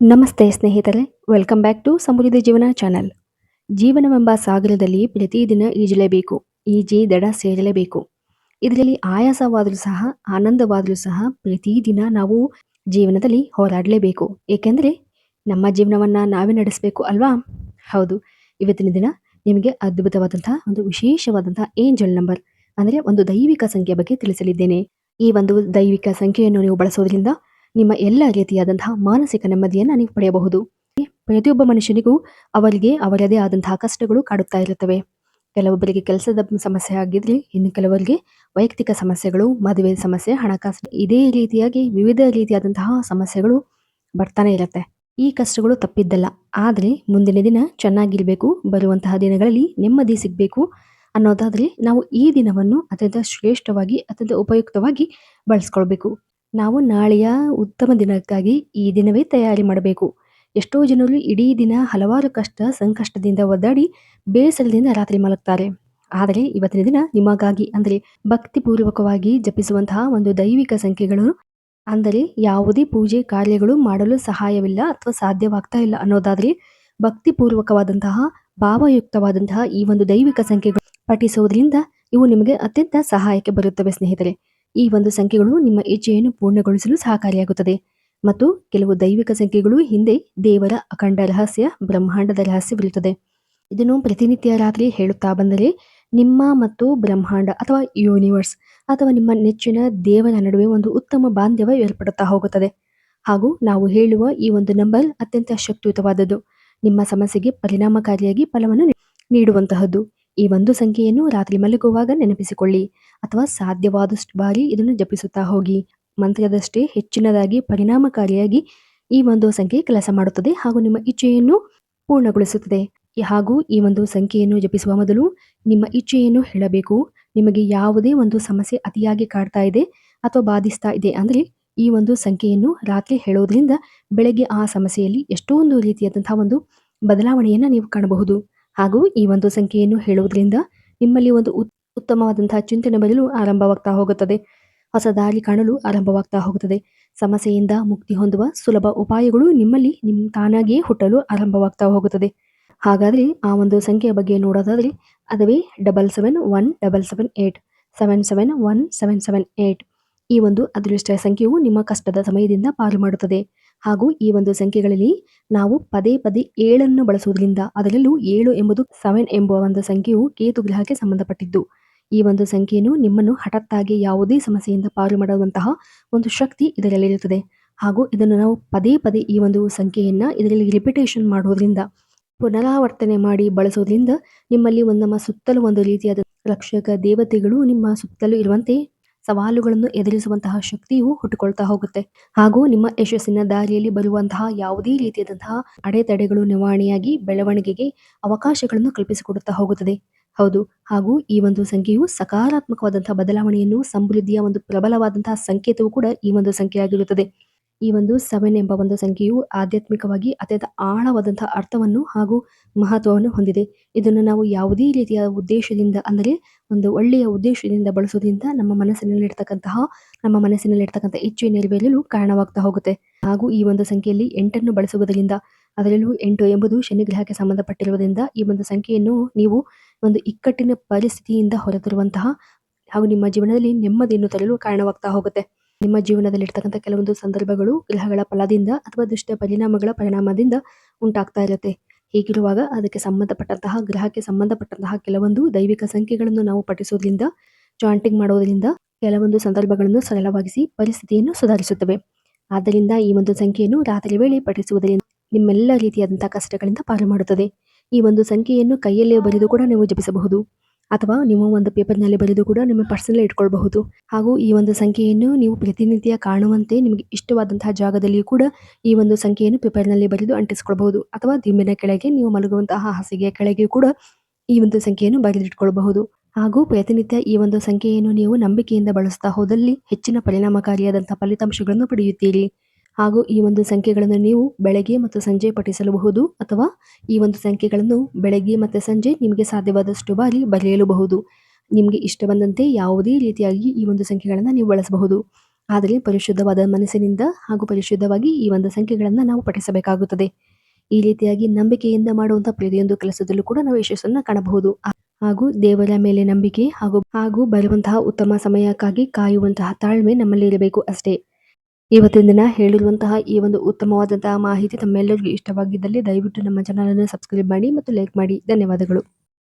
ನಮಸ್ತೆ ಸ್ನೇಹಿತರೆ welcome back to ಸಮೃದ್ಧ ಜೀವನ ಚಾನಲ್ ಜೀವನವೆಂಬ ಸಾಗರದಲ್ಲಿ ಪ್ರತಿದಿನ ಈಜಲೇಬೇಕು, ಈಜಿ ದಡ ಸೇರಲೇಬೇಕು. ಇದರಲ್ಲಿ ಆಯಾಸವಾದರೂ ಸಹ, ಆನಂದವಾದರೂ ಸಹ ಪ್ರತಿದಿನ ನಾವು ಜೀವನದಲ್ಲಿ ಹೋರಾಡಲೇಬೇಕು. ಏಕೆಂದರೆ, ನಮ್ಮ ಜೀವನವನ್ನು ನಾವೇ ನಡೆಸಬೇಕು ಅಲ್ವಾ? ಹೌದು, ಇವತ್ತಿನ ದಿನ ನಿಮಗೆ ಅದ್ಭುತವಾದಂತಹ ಒಂದು ವಿಶೇಷವಾದಂತಹ ಏಂಜಲ್ ನಂಬರ್ ಅಂದರೆ ಒಂದು ದೈವಿಕ ಸಂಖ್ಯೆ ಬಗ್ಗೆ ತಿಳಿಸಲಿದ್ದೇನೆ. ಈ ಒಂದು ದೈವಿಕ ಸಂಖ್ಯೆಯನ್ನು ನೀವು ಬಳಸೋದ್ರಿಂದ ನಿಮ್ಮ ಎಲ್ಲ ರೀತಿಯಾದಂತಹ ಮಾನಸಿಕ ನೆಮ್ಮದಿಯನ್ನು ನೀವು ಪಡೆಯಬಹುದು. ಪ್ರತಿಯೊಬ್ಬ ಮನುಷ್ಯನಿಗೂ ಅವರಿಗೆ ಅವರದೇ ಆದಂತಹ ಕಷ್ಟಗಳು ಕಾಡುತ್ತಾ ಇರುತ್ತವೆ. ಕೆಲವೊಬ್ಬರಿಗೆ ಕೆಲಸದ ಸಮಸ್ಯೆ ಆಗಿದ್ರೆ ಇನ್ನು ಕೆಲವರಿಗೆ ವೈಯಕ್ತಿಕ ಸಮಸ್ಯೆಗಳು, ಮದುವೆ ಸಮಸ್ಯೆ, ಹಣಕಾಸು ಇದೇ ರೀತಿಯಾಗಿ ವಿವಿಧ ರೀತಿಯಾದಂತಹ ಸಮಸ್ಯೆಗಳು ಬರ್ತಾನೆ ಇರುತ್ತೆ. ಈ ಕಷ್ಟಗಳು ತಪ್ಪಿದ್ದಲ್ಲ. ಆದರೆ ಮುಂದಿನ ದಿನ ಚೆನ್ನಾಗಿರಬೇಕು, ಬರುವಂತಹ ದಿನಗಳಲ್ಲಿ ನೆಮ್ಮದಿ ಸಿಗಬೇಕು ಅನ್ನೋದಾದರೆ ನಾವು ಈ ದಿನವನ್ನು ಅತ್ಯಂತ ಶ್ರೇಷ್ಠವಾಗಿ, ಅತ್ಯಂತ ಉಪಯುಕ್ತವಾಗಿ ಬಳಸ್ಕೊಳ್ಬೇಕು. ನಾವು ನಾಳೆಯ ಉತ್ತಮ ದಿನಕ್ಕಾಗಿ ಈ ದಿನವೇ ತಯಾರಿ ಮಾಡಬೇಕು. ಎಷ್ಟೋ ಜನರು ಇಡೀ ದಿನ ಹಲವಾರು ಕಷ್ಟ, ಸಂಕಷ್ಟದಿಂದ ಒದ್ದಾಡಿ ಬೇಸರದಿಂದ ರಾತ್ರಿ ಮಲಗ್ತಾರೆ. ಆದರೆ ಇವತ್ತಿನ ದಿನ ನಿಮಗಾಗಿ ಅಂದರೆ ಭಕ್ತಿಪೂರ್ವಕವಾಗಿ ಜಪಿಸುವಂತಹ ಒಂದು ದೈವಿಕ ಸಂಖ್ಯೆಗಳು ಅಂದರೆ ಯಾವುದೇ ಪೂಜೆ ಕಾರ್ಯಗಳು ಮಾಡಲು ಸಹಾಯವಿಲ್ಲ ಅಥವಾ ಸಾಧ್ಯವಾಗ್ತಾ ಇಲ್ಲ ಅನ್ನೋದಾದರೆ ಭಕ್ತಿಪೂರ್ವಕವಾದಂತಹ, ಭಾವಯುಕ್ತವಾದಂತಹ ಈ ಒಂದು ದೈವಿಕ ಸಂಖ್ಯೆಗಳು ಪಠಿಸುವುದರಿಂದ ಇವು ನಿಮಗೆ ಅತ್ಯಂತ ಸಹಾಯಕ್ಕೆ ಬರುತ್ತವೆ ಸ್ನೇಹಿತರೆ. ಈ ಒಂದು ಸಂಖ್ಯೆಗಳು ನಿಮ್ಮ ಇಚ್ಛೆಯನ್ನು ಪೂರ್ಣಗೊಳಿಸಲು ಸಹಕಾರಿಯಾಗುತ್ತದೆ. ಮತ್ತು ಕೆಲವು ದೈವಿಕ ಸಂಖ್ಯೆಗಳು ಹಿಂದೆ ದೇವರ ಅಖಂಡ ರಹಸ್ಯ, ಬ್ರಹ್ಮಾಂಡದ ರಹಸ್ಯವಿರುತ್ತದೆ. ಇದನ್ನು ಪ್ರತಿನಿತ್ಯ ರಾತ್ರಿ ಹೇಳುತ್ತಾ ಬಂದರೆ ನಿಮ್ಮ ಮತ್ತು ಬ್ರಹ್ಮಾಂಡ ಅಥವಾ ಯೂನಿವರ್ಸ್ ಅಥವಾ ನಿಮ್ಮ ನೆಚ್ಚಿನ ದೇವರ ನಡುವೆ ಒಂದು ಉತ್ತಮ ಬಾಂಧವ್ಯ ಏರ್ಪಡುತ್ತಾ ಹೋಗುತ್ತದೆ. ಹಾಗೂ ನಾವು ಹೇಳುವ ಈ ಒಂದು ನಂಬರ್ ಅತ್ಯಂತ ಶಕ್ತಿಯುತವಾದದ್ದು. ನಿಮ್ಮ ಸಮಸ್ಯೆಗೆ ಪರಿಣಾಮಕಾರಿಯಾಗಿ ಫಲವನ್ನು ನೀಡುವಂತಹದ್ದು. ಈ ಒಂದು ಸಂಖ್ಯೆಯನ್ನು ರಾತ್ರಿ ಮಲಗುವಾಗ ನೆನಪಿಸಿಕೊಳ್ಳಿ. ಅಥವಾ ಸಾಧ್ಯವಾದಷ್ಟು ಬಾರಿ ಇದನ್ನು ಜಪಿಸುತ್ತಾ ಹೋಗಿ. ಮಂತ್ರದಷ್ಟೇ ಹೆಚ್ಚಿನದಾಗಿ ಪರಿಣಾಮಕಾರಿಯಾಗಿ ಈ ಒಂದು ಸಂಖ್ಯೆ ಕೆಲಸ ಮಾಡುತ್ತದೆ ಹಾಗೂ ನಿಮ್ಮ ಇಚ್ಛೆಯನ್ನು ಪೂರ್ಣಗೊಳಿಸುತ್ತದೆ. ಹಾಗೂ ಈ ಒಂದು ಸಂಖ್ಯೆಯನ್ನು ಜಪಿಸುವ ಮೊದಲು ನಿಮ್ಮ ಇಚ್ಛೆಯನ್ನು ಹೇಳಬೇಕು. ನಿಮಗೆ ಯಾವುದೇ ಒಂದು ಸಮಸ್ಯೆ ಅತಿಯಾಗಿ ಕಾಡ್ತಾ ಇದೆ ಅಥವಾ ಬಾಧಿಸ್ತಾ ಇದೆ ಅಂದರೆ ಈ ಒಂದು ಸಂಖ್ಯೆಯನ್ನು ರಾತ್ರಿ ಹೇಳೋದ್ರಿಂದ ಬೆಳಗ್ಗೆ ಆ ಸಮಸ್ಯೆಯಲ್ಲಿ ಎಷ್ಟೊಂದು ರೀತಿಯಾದಂತಹ ಒಂದು ಬದಲಾವಣೆಯನ್ನು ನೀವು ಕಾಣಬಹುದು. ಹಾಗೂ ಈ ಒಂದು ಸಂಖ್ಯೆಯನ್ನು ಹೇಳುವುದರಿಂದ ನಿಮ್ಮಲ್ಲಿ ಒಂದು ಉತ್ತಮವಾದಂತಹ ಚಿಂತನೆ ಬರಲು ಆರಂಭವಾಗ್ತಾ ಹೋಗುತ್ತದೆ. ಹೊಸ ದಾರಿ ಕಾಣಲು ಆರಂಭವಾಗ್ತಾ ಹೋಗುತ್ತದೆ. ಸಮಸ್ಯೆಯಿಂದ ಮುಕ್ತಿ ಹೊಂದುವ ಸುಲಭ ಉಪಾಯಗಳು ನಿಮ್ಮಲ್ಲಿ ನಿಮ್ಮ ತಾನಾಗಿಯೇ ಹುಟ್ಟಲು ಆರಂಭವಾಗ್ತಾ ಹೋಗುತ್ತದೆ. ಹಾಗಾದರೆ ಆ ಒಂದು ಸಂಖ್ಯೆಯ ಬಗ್ಗೆ ನೋಡೋದಾದರೆ ಅದುವೇ double seven one double seven eight seven seven one seven seven eight ಈ ಒಂದು ಅದೃಷ್ಟ ಸಂಖ್ಯೆಯು ನಿಮ್ಮ ಕಷ್ಟದ ಸಮಯದಿಂದ ಪಾರು ಮಾಡುತ್ತದೆ. ಹಾಗೂ ಈ ಒಂದು ಸಂಖ್ಯೆಗಳಲ್ಲಿ ನಾವು ಪದೇ ಪದೇ ಏಳನ್ನು ಬಳಸುವುದರಿಂದ ಅದರಲ್ಲೂ ಏಳು ಎಂಬುದು ಸೆವೆನ್ ಎಂಬ ಒಂದು ಸಂಖ್ಯೆಯು ಕೇತು ಗ್ರಹಕ್ಕೆ ಸಂಬಂಧಪಟ್ಟಿದ್ದು. ಈ ಒಂದು ಸಂಖ್ಯೆಯನ್ನು ನಿಮ್ಮನ್ನು ಹಠಾತ್ತಾಗಿ ಯಾವುದೇ ಸಮಸ್ಯೆಯಿಂದ ಪಾರು ಮಾಡುವಂತಹ ಒಂದು ಶಕ್ತಿ ಇದರಲ್ಲಿರುತ್ತದೆ ಹಾಗೂ ಇದನ್ನು ನಾವು ಪದೇ ಪದೇ ಈ ಒಂದು ಸಂಖ್ಯೆಯನ್ನು ಇದರಲ್ಲಿ ರಿಪಿಟೇಷನ್ ಮಾಡುವುದರಿಂದ, ಪುನರಾವರ್ತನೆ ಮಾಡಿ ಬಳಸೋದ್ರಿಂದ ನಿಮ್ಮಲ್ಲಿ ಒಂದು ನಮ್ಮ ಸುತ್ತಲೂ ಒಂದು ರೀತಿಯಾದ ರಕ್ಷಕ ದೇವತೆಗಳು ನಿಮ್ಮ ಸುತ್ತಲೂ ಇರುವಂತೆ ಸವಾಲುಗಳನ್ನು ಎದುರಿಸುವಂತಹ ಶಕ್ತಿಯು ಹುಟ್ಟುಕೊಳ್ತಾ ಹೋಗುತ್ತೆ. ಹಾಗೂ ನಿಮ್ಮ ಯಶಸ್ಸಿನ ದಾರಿಯಲ್ಲಿ ಬರುವಂತಹ ಯಾವುದೇ ರೀತಿಯಾದಂತಹ ಅಡೆತಡೆಗಳು ನಿವಾರಣೆಯಾಗಿ ಬೆಳವಣಿಗೆಗೆ ಅವಕಾಶಗಳನ್ನು ಕಲ್ಪಿಸಿಕೊಡುತ್ತಾ ಹೋಗುತ್ತದೆ. ಹೌದು, ಹಾಗೂ ಈ ಒಂದು ಸಂಖ್ಯೆಯು ಸಕಾರಾತ್ಮಕವಾದಂತಹ ಬದಲಾವಣೆಯನ್ನು ಸಮೃದ್ಧಿಯ ಒಂದು ಪ್ರಬಲವಾದಂತಹ ಸಂಕೇತವು ಕೂಡ ಈ ಒಂದು ಸಂಖ್ಯೆಯಾಗಿರುತ್ತದೆ. ಈ ಒಂದು ಸೆವೆನ್ ಎಂಬ ಒಂದು ಸಂಖ್ಯೆಯು ಆಧ್ಯಾತ್ಮಿಕವಾಗಿ ಅತ್ಯಂತ ಆಳವಾದಂತಹ ಅರ್ಥವನ್ನು ಹಾಗೂ ಮಹತ್ವವನ್ನು ಹೊಂದಿದೆ. ಇದನ್ನು ನಾವು ಯಾವುದೇ ರೀತಿಯ ಉದ್ದೇಶದಿಂದ ಅಂದರೆ ಒಂದು ಒಳ್ಳೆಯ ಉದ್ದೇಶದಿಂದ ಬಳಸೋದ್ರಿಂದ ನಮ್ಮ ಮನಸ್ಸಿನಲ್ಲಿರ್ತಕ್ಕಂತಹ, ನಮ್ಮ ಮನಸ್ಸಿನಲ್ಲಿರ್ತಕ್ಕಂಥ ಇಚ್ಛೆ ನೆರವೇರಲು ಕಾರಣವಾಗ್ತಾ ಹೋಗುತ್ತೆ. ಹಾಗೂ ಈ ಒಂದು ಸಂಖ್ಯೆಯಲ್ಲಿ ಎಂಟನ್ನು ಬಳಸುವುದರಿಂದ, ಅದರಲ್ಲೂ ಎಂಟು ಎಂಬುದು ಶನಿ ಗ್ರಹಕ್ಕೆ ಸಂಬಂಧಪಟ್ಟಿರುವುದರಿಂದ ಈ ಒಂದು ಸಂಖ್ಯೆಯನ್ನು ನೀವು ಒಂದು ಇಕ್ಕಟ್ಟಿನ ಪರಿಸ್ಥಿತಿಯಿಂದ ಹೊರತರುವಂತಹ ಹಾಗೂ ನಿಮ್ಮ ಜೀವನದಲ್ಲಿ ನೆಮ್ಮದಿಯನ್ನು ತರಲು ಕಾರಣವಾಗ್ತಾ ಹೋಗುತ್ತೆ. ನಿಮ್ಮ ಜೀವನದಲ್ಲಿ ಇರ್ತಕ್ಕಂಥ ಕೆಲವೊಂದು ಸಂದರ್ಭಗಳು ಗ್ರಹಗಳ ಫಲದಿಂದ ಅಥವಾ ದುಷ್ಟ ಪರಿಣಾಮಗಳ ಪರಿಣಾಮದಿಂದ ಉಂಟಾಗ್ತಾ ಇರುತ್ತೆ. ಹೀಗಿರುವಾಗ ಅದಕ್ಕೆ ಸಂಬಂಧಪಟ್ಟಂತಹ, ಗ್ರಹಕ್ಕೆ ಸಂಬಂಧಪಟ್ಟಂತಹ ಕೆಲವೊಂದು ದೈವಿಕ ಸಂಖ್ಯೆಗಳನ್ನು ನಾವು ಪಠಿಸೋದ್ರಿಂದ ಜಾಯಿಂಟಿಂಗ್ ಮಾಡೋದ್ರಿಂದ ಕೆಲವೊಂದು ಸಂದರ್ಭಗಳನ್ನು ಸರಳವಾಗಿಸಿ ಪರಿಸ್ಥಿತಿಯನ್ನು ಸುಧಾರಿಸುತ್ತವೆ. ಆದ್ದರಿಂದ ಈ ಒಂದು ಸಂಖ್ಯೆಯನ್ನು ರಾತ್ರಿ ವೇಳೆ ಪಠಿಸುವುದರಿಂದ ನಿಮ್ಮೆಲ್ಲ ರೀತಿಯಾದಂತಹ ಕಷ್ಟಗಳಿಂದ ಪಾರು ಮಾಡುತ್ತದೆ. ಈ ಒಂದು ಸಂಖ್ಯೆಯನ್ನು ಕೈಯಲ್ಲೇ ಬರೆದು ಕೂಡ ನೀವು ಜಪಿಸಬಹುದು. ಅಥವಾ ನೀವು ಒಂದು ಪೇಪರ್ನಲ್ಲಿ ಬರೆದು ಕೂಡ ನಿಮ್ಮ ಪರ್ಸನಲ್ ಇಟ್ಕೊಳ್ಬಹುದು. ಹಾಗೂ ಈ ಒಂದು ಸಂಖ್ಯೆಯನ್ನು ನೀವು ಪ್ರತಿನಿತ್ಯ ಕಾಣುವಂತೆ ನಿಮಗೆ ಇಷ್ಟವಾದಂತಹ ಜಾಗದಲ್ಲಿಯೂ ಕೂಡ ಈ ಒಂದು ಸಂಖ್ಯೆಯನ್ನು ಪೇಪರ್ನಲ್ಲಿ ಬರೆದು ಅಂಟಿಸ್ಕೊಳ್ಬಹುದು. ಅಥವಾ ದಿಂಬಿನ ಕೆಳಗೆ ನೀವು ಮಲಗುವಂತಹ ಹಾಸಿಗೆಯ ಕೆಳಗೆ ಕೂಡ ಈ ಒಂದು ಸಂಖ್ಯೆಯನ್ನು ಬರೆದಿಟ್ಕೊಳ್ಬಹುದು. ಹಾಗೂ ಪ್ರತಿನಿತ್ಯ ಈ ಒಂದು ಸಂಖ್ಯೆಯನ್ನು ನೀವು ನಂಬಿಕೆಯಿಂದ ಬಳಸ್ತಾ ಹೋದಲ್ಲಿ ಹೆಚ್ಚಿನ ಪರಿಣಾಮಕಾರಿಯಾದಂತಹ ಫಲಿತಾಂಶಗಳನ್ನು ಪಡೆಯುತ್ತೀರಿ. ಹಾಗೂ ಈ ಒಂದು ಸಂಖ್ಯೆಗಳನ್ನು ನೀವು ಬೆಳಗ್ಗೆ ಮತ್ತು ಸಂಜೆ ಪಠಿಸಲಬಹುದು ಅಥವಾ ಈ ಒಂದು ಸಂಖ್ಯೆಗಳನ್ನು ಬೆಳಗ್ಗೆ ಮತ್ತು ಸಂಜೆ ನಿಮಗೆ ಸಾಧ್ಯವಾದಷ್ಟು ಬಾರಿ ಬರೆಯಲುಬಹುದು. ನಿಮಗೆ ಇಷ್ಟ ಬಂದಂತೆ ಯಾವುದೇ ರೀತಿಯಾಗಿ ಈ ಒಂದು ಸಂಖ್ಯೆಗಳನ್ನು ನೀವು ಬಳಸಬಹುದು. ಆದರೆ ಪರಿಶುದ್ಧವಾದ ಮನಸ್ಸಿನಿಂದ ಹಾಗೂ ಪರಿಶುದ್ಧವಾಗಿ ಈ ಒಂದು ಸಂಖ್ಯೆಗಳನ್ನು ನಾವು ಪಠಿಸಬೇಕಾಗುತ್ತದೆ. ಈ ರೀತಿಯಾಗಿ ನಂಬಿಕೆಯಿಂದ ಮಾಡುವಂತಹ ಪ್ರತಿಯೊಂದು ಕೆಲಸದಲ್ಲೂ ಕೂಡ ನಾವು ಯಶಸ್ಸನ್ನು ಕಾಣಬಹುದು. ಹಾಗೂ ದೇವರ ಮೇಲೆ ನಂಬಿಕೆ ಹಾಗೂ ಹಾಗೂ ಬರುವಂತಹ ಉತ್ತಮ ಸಮಯಕ್ಕಾಗಿ ಕಾಯುವಂತಹ ತಾಳ್ಮೆ ನಮ್ಮಲ್ಲಿ ಇರಬೇಕು ಅಷ್ಟೇ. ಇವತ್ತಿನ ದಿನ ಹೇಳಿರುವಂತಹ ಈ ಒಂದು ಉತ್ತಮವಾದಂತಹ ಮಾಹಿತಿ ತಮ್ಮೆಲ್ಲರಿಗೂ ಇಷ್ಟವಾಗಿದ್ದಲ್ಲಿ ದಯವಿಟ್ಟು ನಮ್ಮ ಚಾನಲ್ ಅನ್ನು ಸಬ್ಸ್ಕ್ರೈಬ್ ಮಾಡಿ ಮತ್ತು ಲೈಕ್ ಮಾಡಿ. ಧನ್ಯವಾದಗಳು.